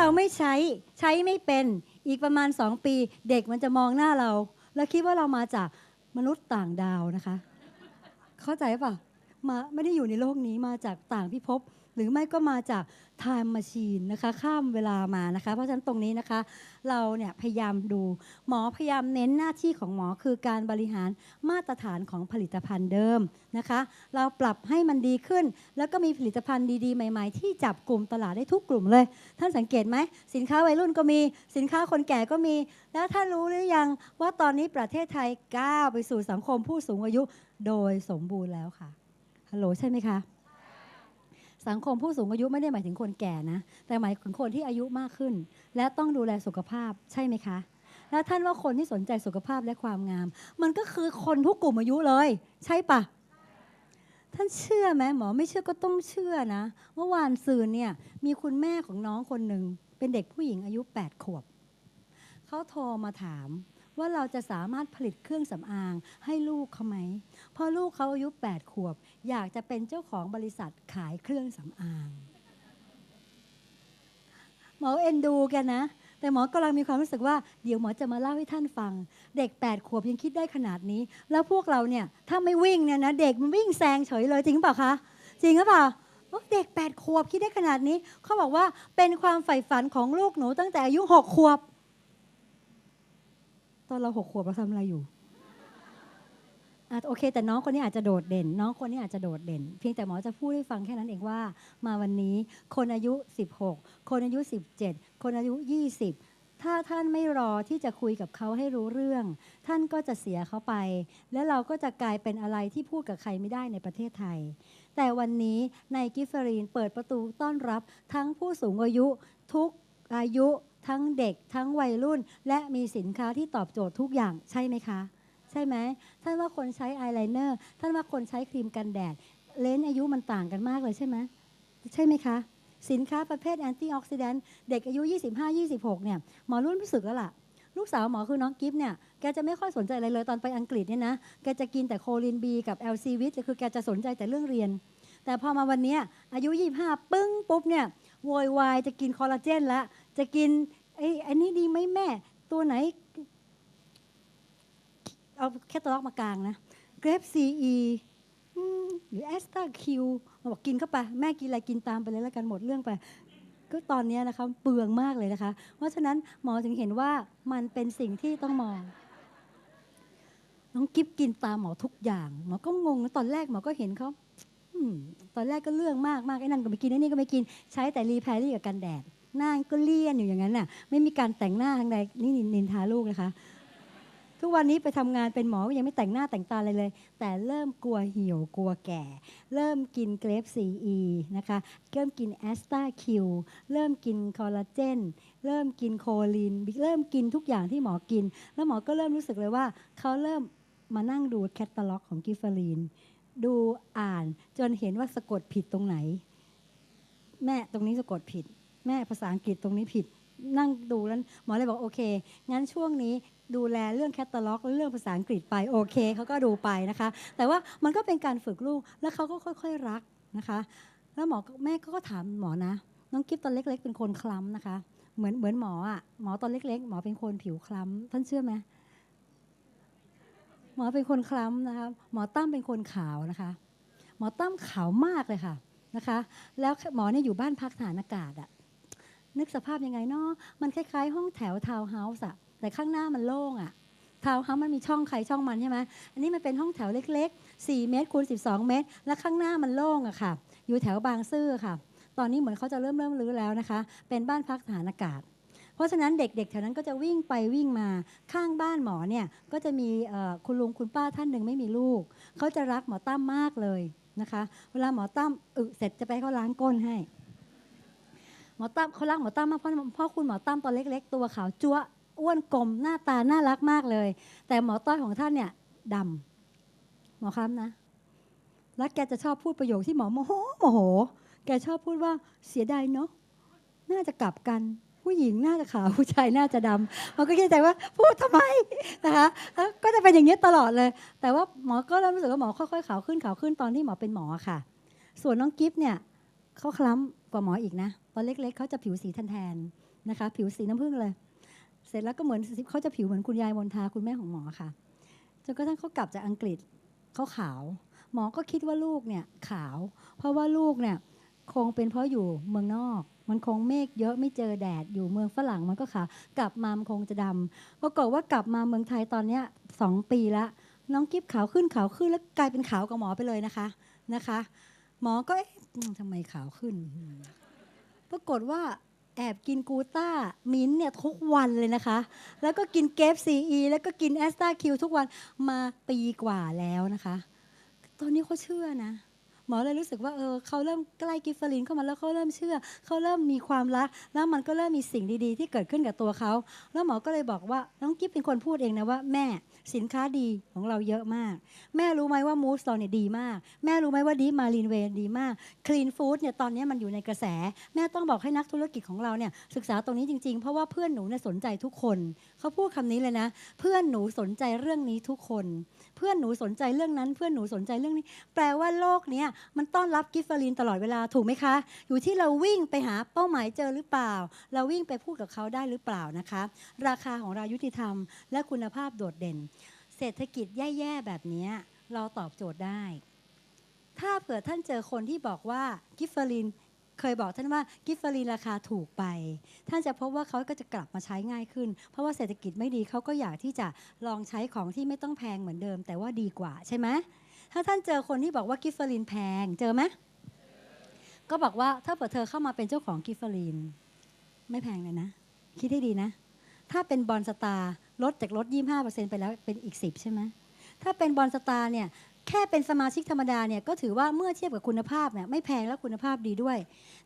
เราไม่ใช้ใช้ไม่เป็นอีกประมาณสองปี เด็กมันจะมองหน้าเรา แล้วคิดว่าเรามาจากมนุษย์ต่างดาวนะคะ เข้าใจป่ะมาไม่ได้อยู่ในโลกนี้มาจากต่างพิภพ หรือไม่ก็มาจาก time machine นะคะข้ามเวลามานะคะ เพราะฉะนั้นตรงนี้นะคะ เราเนี่ยพยายามดูหมอพยายามเน้นหน้าที่ของหมอคือการบริหารมาตรฐานของผลิตภัณฑ์เดิมนะคะ เราปรับให้มันดีขึ้น แล้วก็มีผลิตภัณฑ์ดีๆ ใหม่ ๆ ที่จับกลุ่มตลาดได้ทุกกลุ่มเลย ท่านสังเกตไหมสินค้าวัยรุ่นก็มีสินค้าคนแก่ก็มี แล้วท่านรู้หรือยังว่าตอนนี้ประเทศไทยก้าวไปสู่สังคมผู้สูงอายุโดยสมบูรณ์แล้วค่ะฮัลโหลใช่ไหมคะ สังคมผู้สูงอายุไม่ได้หมายถึงคนแก่นะ แต่หมายถึงคนที่อายุมากขึ้น และต้องดูแลสุขภาพใช่ไหมคะ แล้วท่านว่าคนที่สนใจสุขภาพและความงาม มันก็คือคนทุกกลุ่มอายุเลย ใช่ปะท่านเชื่อไหมหมอไม่เชื่อก็ต้องเชื่อนะเมื่อวานซืนเนี่ยมีคุณแม่ของน้องคนหนึ่งเป็นเด็กผู้หญิงอายุ 8 ขวบเขาโทรมาถาม ว่าเราจะสามารถผลิตเครื่องสำอางให้ลูกเขาไหมเพราะลูกเขาอายุ 8 ขวบ อยากจะเป็นเจ้าของบริษัทขายเครื่องสำอางหมอเอ็นดูแกนะ แต่หมอกำลังมีความรู้สึกว่า เดี๋ยวหมอจะมาเล่าให้ท่านฟัง เด็ก 8 ขวบยังคิดได้ขนาดนี้ แล้วพวกเราเนี่ย ถ้าไม่วิ่งเนี่ยนะ เด็กมันวิ่งแซงเฉยเลยจริงหรือเปล่าคะ จริงหรือเปล่าเด็ก 8 ขวบคิดได้ขนาดนี้ เขาบอกว่าเป็นความใฝ่ฝันของลูกหนูตั้งแต่อายุ 6 ขวบ ตอนเราหกขวบเราทำอะไรอยู่อะโอเค แต่น้องคนนี้อาจจะโดดเด่น น้องคนนี้อาจจะโดดเด่น เพียงแต่หมอจะพูดให้ฟังแค่นั้นเองว่า มาวันนี้คนอายุ 16 คนอายุ 17 คนอายุ 20 ถ้าท่านไม่รอที่จะคุยกับเขาให้รู้เรื่อง ท่านก็จะเสียเขาไป และเราก็จะกลายเป็นอะไรที่พูดกับใครไม่ได้ในประเทศไทย แต่วันนี้ในกิฟเฟอรีนเปิดประตูต้อนรับทั้งผู้สูงอายุทุกอายุ ทั้งเด็กทั้งวัยรุ่น และมีสินค้าที่ตอบโจทย์ทุกอย่างใช่ไหมคะ ใช่ไหมท่านว่าคนใช้อายไลเนอร์ท่านว่าคนใช้ครีมกันแดด เลนส์อายุมันต่างกันมากเลยใช่ไหมใช่ไหมคะ สินค้าประเภทแอนตี้ออกซิแดนต์เด็กอายุ 25-26 เนี่ยหมอรุ่นรู้สึกแล้วล่ะลูกสาวหมอคือน้องกิฟเนี่ย แกจะไม่ค่อยสนใจอะไรเลยตอนไปอังกฤษเนี่ยนะ แกจะกินแต่โคลินบีกับแอลซีวิตคือแกจะสนใจแต่เรื่องเรียน แต่พอมาวันนี้อายุ 25 ปึ้งปุ๊บเนี่ยโวยวายจะกินคอลลาเจนละ จะกิน ไอ้อ้นี่ดีไหมแม่ ตัวไหน เอาแคตตาล็อกมากลางนะเกรฟซีอีหรือแอสตาคิวมาบอกกินเข้าไป แม่กินอะไรกินตามไปเลยแล้วกันหมดเรื่องไป ก็ตอนนี้นะคะเปลืองมากเลยนะคะ เพราะฉะนั้นหมอถึงเห็นว่ามันเป็นสิ่งที่ต้องมองน้องกิฟกินตามหมอทุกอย่างหมอก็งงตอนแรกหมอก็เห็นเขาตอนแรกก็เรื่องมากมากไอ้นั่นก็ไม่กินไอ้นี่ก็ไม่กินใช้แต่รีแพรี่กับกันแดด หน้าก็เลี่ยนอยู่อย่างนั้นน่ะ ไม่มีการแต่งหน้าทางใดนี่นินทาลูกนะคะ ทุกวันนี้ไปทำงานเป็นหมอก็ยังไม่แต่งหน้าแต่งตาอะไรเลย แต่เริ่มกลัวเหี่ยวกลัวแก่ เริ่มกินเกรฟซีอีนะคะเริ่มกินแอสตาคิวเริ่มกินคอลลาเจนเริ่มกินโคลินเริ่มกินทุกอย่างที่หมอกิน แล้วหมอก็เริ่มรู้สึกเลยว่าเขาเริ่มมานั่งดูแคตตาล็อกของกิฟเฟอรีนดูอ่านจนเห็นว่าสะกดผิดตรงไหน แม่ตรงนี้สะกดผิด แม่ภาษาอังกฤษตรงนี้ผิดนั่งดูแล้วหมอเลยบอกโอเค งั้นช่วงนี้ดูแลเรื่องแคตตาล็อกและเรื่องภาษาอังกฤษไปโอเคเขาก็ดูไปนะคะ แต่ว่ามันก็เป็นการฝึกลูกแล้วเขาก็ค่อย ๆรักนะคะ แล้วหมอแม่ก็ถามหมอนะ น้องกิฟตอนเล็ก ๆ เป็นคนคล้ำนะคะ เหมือนเหมือนหมออะหมอตอนเล็ก ๆ หมอเป็นคนผิวคล้ำท่านเชื่อไหมหมอเป็นคนคล้ำนะคะหมอตั้มเป็นคนขาวนะคะ หมอตั้มขาวมากเลยค่ะนะคะ แล้วหมอเนี่ยอยู่บ้านพักฐานอากาศอะ นึกสภาพยังไงเนาะมันคล้ายๆ ห้องแถวทาวน์เฮาส์อะแต่ข้างหน้ามันโล่งอะทาวน์เฮาส์มันมีช่องใครช่องมันใช่ไหมอันนี้มันเป็นห้องแถวเล็ก ๆ 4 เมตรคูณ12 เมตร แล้วข้างหน้ามันโล่งอะค่ะ อยู่แถวบางซื่อค่ะ ตอนนี้เหมือนเขาจะเริ่มเริ่มรื้อแล้วนะคะ เป็นบ้านพักฐานอากาศ เพราะฉะนั้นเด็กๆแถวนั้นก็จะวิ่งไปวิ่งมาข้างบ้านหมอเนี่ยก็จะมีคุณลุงคุณป้าท่านหนึ่งไม่มีลูกเขาจะรักหมอตั้มมากเลยนะคะ เวลาหมอตั้มอึเสร็จจะไปเขาล้างก้นให้ หมอตั้มเขารักหมอตั้มมากเพราะพราะคุณหมอตั้มตอนเล็ก ๆ ตัวขาวจั๊วะอ้วนกลมหน้าตาน่ารักมากเลย แต่หมอต้อยของท่านเนี่ยดำหมอคล้ำนะ แล้วแกจะชอบพูดประโยคที่หมอโมโหโมโห แกชอบพูดว่าเสียดายเนาะน่าจะกลับกัน ผู้หญิงน่าจะขาวผู้ชายน่าจะดำมันก็คิดใจว่าพูดทำไมนะคะก็จะเป็นอย่างนี้ตลอดเลย แต่ว่าหมอก็เริ่มรู้สึกว่าหมอค่อยๆขาวขึ้นขาวขึ้นตอนที่หมอเป็นหมอค่ะ ส่วนน้องกิฟเนี่ยเขาคล้ำกว่าหมออีกนะ อนเล็ก ๆเขาจะผิวสีแทนๆนะคะ ผิวสีน้ำผึ้งเลย เสร็จแล้วก็เหมือนเขาจะผิวเหมือนคุณยายมนทาคุณแม่ของหมอค่ะจนกระทั่งเขากลับจากอังกฤษเขาขาว หมอก็คิดว่าลูกเนี่ยขาว เพราะว่าลูกเนี่ยคงเป็นเพราะอยู่เมืองนอก มันคงเมฆเยอะไม่เจอแดดอยู่เมืองฝรั่งมันก็ขาวกลับมามันคงจะดำปรากฏว่ากลับมาเมืองไทยตอนเนี้ยสองปีละน้องกิฟขาวขึ้นขาวขึ้นแล้วกลายเป็นขาวกับหมอไปเลยนะคะนะคะ หมอก็เอ๊ะทำไมขาวขึ้น ปรากฏว่าแอบกินกูต้ามิ้นเนี่ยทุกวันเลยนะคะ แล้วก็กินเกฟซีอีแล้วก็กินแอสตาคิวทุกวันมาปีกว่าแล้วนะคะ ตอนนี้เขาเชื่อนะ หมอเลยรู้สึกว่าเออเขาเริ่มใกล้กิฟเฟอรินเข้ามาแล้วเขาเริ่มเชื่อเขาเริ่มมีความรัก แล้วมันก็เริ่มมีสิ่งดีๆ ที่เกิดขึ้นกับตัวเขาแล้วหมอก็เลยบอกว่าน้องกิฟเป็นคนพูดเองนะว่าแม่สินค้าดีของเราเยอะมาก แม่รู้ไหมว่ามูสเราเนี่ยดีมาก แม่รู้ไหมว่าดีมารีนเวนดีมากคลีนฟู้ดเนี่ยตอนนี้มันอยู่ในกระแส แม่ต้องบอกให้นักธุรกิจของเราเนี่ยศึกษาตรงนี้จริงๆ เพราะว่าเพื่อนหนูเนี่ยสนใจทุกคนเขาพูดคำนี้เลยนะ เพื่อนหนูสนใจเรื่องนี้ทุกคน เพื่อนหนูสนใจเรื่องนั้น เพื่อนหนูสนใจเรื่องนี้ แปลว่าโลกเนี้ยมันต้อนรับกิฟเฟอรีนตลอดเวลาถูกไหมคะ อยู่ที่เราวิ่งไปหาเป้าหมายเจอหรือเปล่า เราวิ่งไปพูดกับเขาได้หรือเปล่านะคะ ราคาของเรายุติธรรม และคุณภาพโดดเด่น เศรษฐกิจแย่ๆแบบนี้เราตอบโจทย์ได้ ถ้าเผื่อท่านเจอคนที่บอกว่ากิฟเฟอรีนเคยบอกท่านว่ากิฟเฟอรีนราคาถูกไป ท่านจะพบว่าเขาก็จะกลับมาใช้ง่ายขึ้น เพราะว่าเศรษฐกิจไม่ดีเขาก็อยากที่จะลองใช้ของที่ไม่ต้องแพงเหมือนเดิม แต่ว่าดีกว่าใช่ไหม ถ้าท่านเจอคนที่บอกว่ากิฟเฟอรีนแพง เจอไหมก็บอกว่าถ้าเผื่อเธอเข้ามาเป็นเจ้าของกิฟเฟอรีนไม่แพงเลยนะ คิดให้ดีนะ ถ้าเป็นบอลสตาร์ลดจากลด 25%ไปแล้วเป็นอีก 10 ใช่ไหมถ้าเป็นบอลสตาร์เนี่ยแค่เป็นสมาชิกธรรมดาเนี่ยก็ถือว่าเมื่อเทียบกับคุณภาพเนี่ยไม่แพงและคุณภาพดีด้วย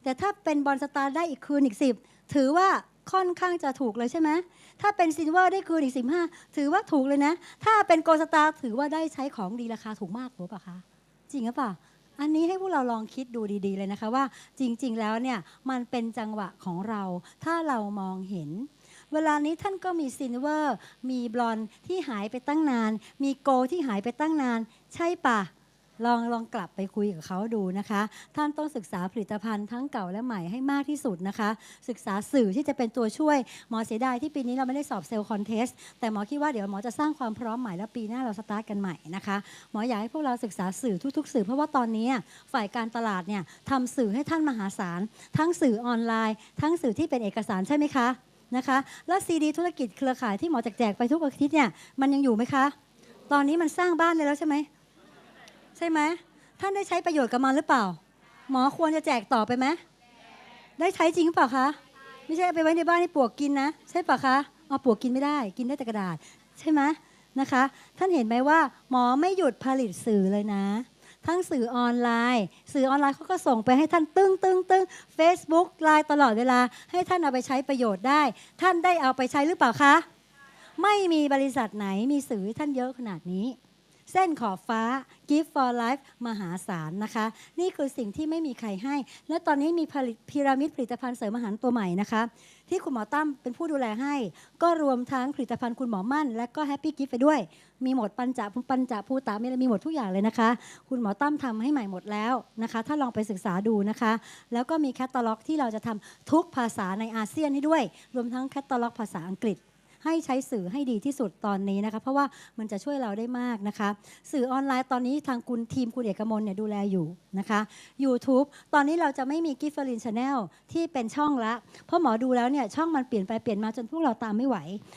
แต่ถ้าเป็นบอลสตาร์ได้อีกคืนอีก 10 ถือว่า ค่อนข้างจะถูกเลยใช่ไหมถ้าเป็นซิลเวอร์ได้คืนอีก 15 ถือว่าถูกเลยนะ ถ้าเป็นโกลสตาร์ถือว่าได้ใช้ของดีราคาถูกมากหรือเปล่าคะ จริงหรือเปล่า อันนี้ให้พวกเราลองคิดดูดีๆเลยนะคะว่าจริง ๆ แล้วเนี่ยมันเป็นจังหวะของเรา ถ้าเรามองเห็น เวลานี้ท่านก็มีซิลเวอร์ มีบลอนที่หายไปตั้งนาน มีโกที่หายไปตั้งนาน ใช่ปะ ลองลองกลับไปคุยกับเขาดูนะคะ ท่านต้องศึกษาผลิตภัณฑ์ทั้งเก่าและใหม่ให้มากที่สุดนะคะ ศึกษาสื่อที่จะเป็นตัวช่วย หมอเสียดายที่ปีนี้เราไม่ได้สอบเซลล์คอนเทสแต่หมอคิดว่าเดี๋ยวหมอจะสร้างความพร้อมใหม่แล้วปีหน้าเราสตาร์ทกันใหม่นะคะหมออยากให้พวกเราศึกษาสื่อทุก ๆ สื่อเพราะว่าตอนนี้ฝ่ายการตลาดเนี่ยทำสื่อให้ท่านมหาศาล ทั้งสื่อออนไลน์ ทั้งสื่อที่เป็นเอกสารใช่ไหมคะนะคะแล้วซีดีธุรกิจเครือข่ายที่หมอแจกๆไปทุกอาทิตย์เนี่ยมันยังอยู่ไหมคะ ตอนนี้มันสร้างบ้านได้แล้วใช่ไหม ช่ไหมท่านได้ใช้ประโยชน์กับมันหรือเปล่า หมอควรจะแจกต่อไปไหมได้ใช้จริงหรือเปล่าคะไม่ใช่เอาไปไว้ในบ้านให้ปวกกินนะ ใช่เปล่าคะเอาปวกกินไม่ได้ กินได้แต่กระดาษ ใช่ไหมนะคะ ท่านเห็นไหมว่า หมอไม่หยุดผลิตสื่อเลยนะ ทั้งสื่อออนไลน์ สื่อออนไลน์เขาก็ส่งไปให้ท่านตึ้งตึ้งตึ้ง Facebook ไลน์ตลอดเวลา ให้ท่านเอาไปใช้ประโยชน์ได้ ท่านได้เอาไปใช้หรือเปล่าคะ ไม่มีบริษัทไหนมีสื่อท่านเยอะขนาดนี้ เส้นขอบฟ้า Gift for Life มหาศาลนะคะ นี่คือสิ่งที่ไม่มีใครให้ และตอนนี้มีผลิตพีระมิดผลิตภัณฑ์เสริมอาหารตัวใหม่นะคะ ที่คุณหมอตั้มเป็นผู้ดูแลให้ ก็รวมทั้งผลิตภัณฑ์คุณหมอมั่น และก็แฮปปี้กิฟต์ไปด้วย มีหมดปัญจปัญจภูตามีมีหมดทุกอย่างเลยนะคะ คุณหมอตั้มทำให้ใหม่หมดแล้วนะคะ ถ้าลองไปศึกษาดูนะคะ แล้วก็มีแคตตาล็อกที่เราจะทำทุกภาษาในอาเซียนให้ด้วย รวมทั้งแคตตาล็อกภาษาอังกฤษ ให้ใช้สื่อให้ดีที่สุดตอนนี้นะคะ เพราะว่ามันจะช่วยเราได้มากนะคะ สื่อออนไลน์ตอนนี้ทางคุณทีมคุณเอกมลเนี่ยดูแลอยู่นะคะ YouTube ตอนนี้เราจะไม่มีกิฟเฟอรินชาแนลที่เป็นช่องละ เพราะหมอดูแล้วเนี่ยช่องมันเปลี่ยนไปเปลี่ยนมาจนพวกเราตามไม่ไหว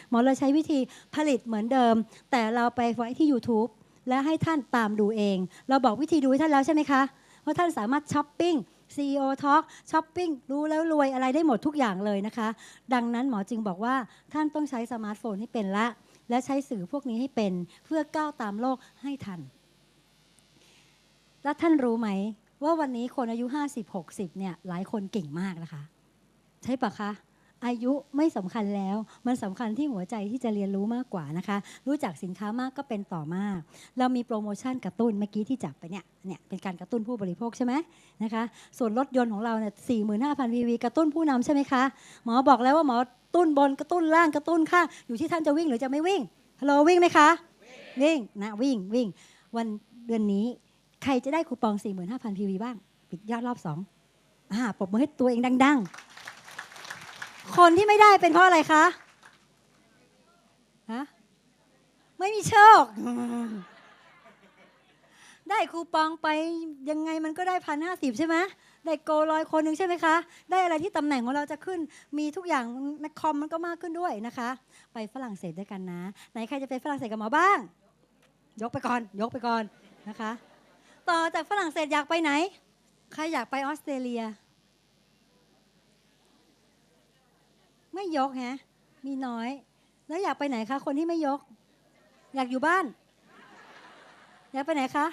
หมอเลยใช้วิธีผลิตเหมือนเดิม แต่เราไปไว้ที่ YouTube และให้ท่านตามดูเอง เราบอกวิธีดูให้ท่านแล้วใช่ไหมคะว่าท่านสามารถช้อปปิ้ง CEO Talk ช้อปปิ้งรู้แล้วรวยอะไรได้หมดทุกอย่างเลยนะคะ ดังนั้นหมอจึงบอกว่าท่านต้องใช้สมาร์ทโฟนให้เป็นละ และใช้สื่อพวกนี้ให้เป็นเพื่อก้าวตามโลกให้ทัน แล้วท่านรู้ไหม ว่าวันนี้คนอายุ 50-60เนี่ยหลายคนเก่งมากนะคะ ใช่ปะคะ อายุไม่สำคัญแล้ว มันสำคัญที่หัวใจที่จะเรียนรู้มากกว่านะคะ รู้จักสินค้ามากก็เป็นต่อมาก เรามีโปรโมชั่นกระตุ้นเมื่อกี้ที่จับไปเนี่ยเนี่ยเป็นการกระตุ้นผู้บริโภคใช่ไหมนะคะ ส่วนรถยนต์ของเราเนี่ยสี่หมื่นห้าพันวีวีกระตุ้นผู้นำใช่ไหมคะ หมอบอกแล้วว่าหมอตุ้นบนกระตุ้นล่างกระตุ้นข้างอยู่ที่ท่านจะวิ่งหรือจะไม่วิ่งฮัลโหลวิ่งไหมคะวิ่งนะวิ่งวิ่ง วันเดือนนี้ใครจะได้คูปอง 45,000 PV บ้าง ปิดยอดรอบสองอ่าปรบมือให้ตัวเองดัง ๆ คนที่ไม่ได้เป็นเพราะอะไรคะฮะไม่มีโชค ได้คูปองไปยังไงมันก็ได้พันห้าสิบใช่ไหมได้โกลอยคนหนึ่งใช่ไหมคะ ได้อะไรที่ตำแหน่งของเราจะขึ้น มีทุกอย่างในคอมมันก็มากขึ้นด้วยนะคะ ไปฝรั่งเศสด้วยกันนะ ไหนใครจะไปฝรั่งเศสกับหมอบ้าง ยกไปก่อน ยกไปก่อนนะคะ ต่อจากฝรั่งเศสอยากไปไหน ใครอยากไปออสเตรเลีย ไม่ยกแฮะ มีน้อย แล้วอยากไปไหนคะ คนที่ไม่ยก อยากอยู่บ้าน อยากไปไหนคะ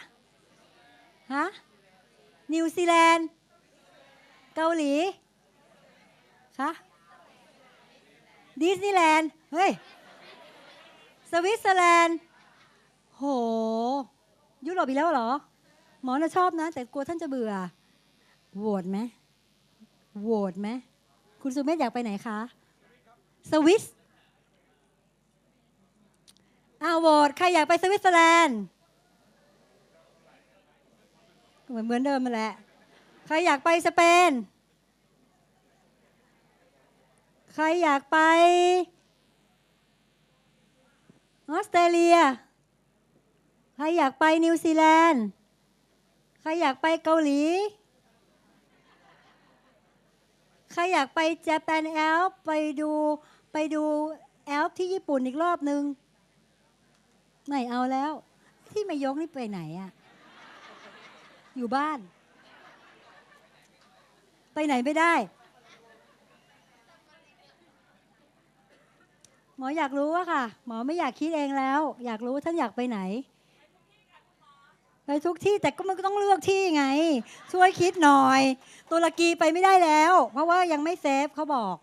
ฮะ นิวซีแลนด์ เกาหลี คะ ดิสนีย์แลนด์ เฮ้ย สวิตเซอร์แลนด์ โห ยุโรปอีกแล้วเหรอ หมอน่ะชอบนะ แต่กลัวท่านจะเบื่อ โหวตไหมโหวตไหมคุณสุเมธอยากไปไหนคะ สวิสอาวโหวตใครอยากไปสวิตเซอร์แลนด์เหมือนเหมือนเดิมมาแหละ ใครอยากไปสเปน ใครอยากไปออสเตรเลีย ใครอยากไปนิวซีแลนด์ ใครอยากไปเกาหลี ใครอยากไปเจแปนแอลไปดูไปดูแอลที่ญี่ปุ่นอีกรอบนึง ไม่เอาแล้ว ที่ไม่ยกนี่ไปไหนอะอยู่บ้าน ไปไหนไม่ได้ หมออยากรู้อะค่ะ หมอไม่อยากคิดเองแล้ว อยากรู้ท่านอยากไปไหน ไปทุกที่แต่ก็มันก็ต้องเลือกที่ไง ช่วยคิดหน่อยตุรกีไปไม่ได้แล้ว เพราะว่ายังไม่เซฟเขาบอก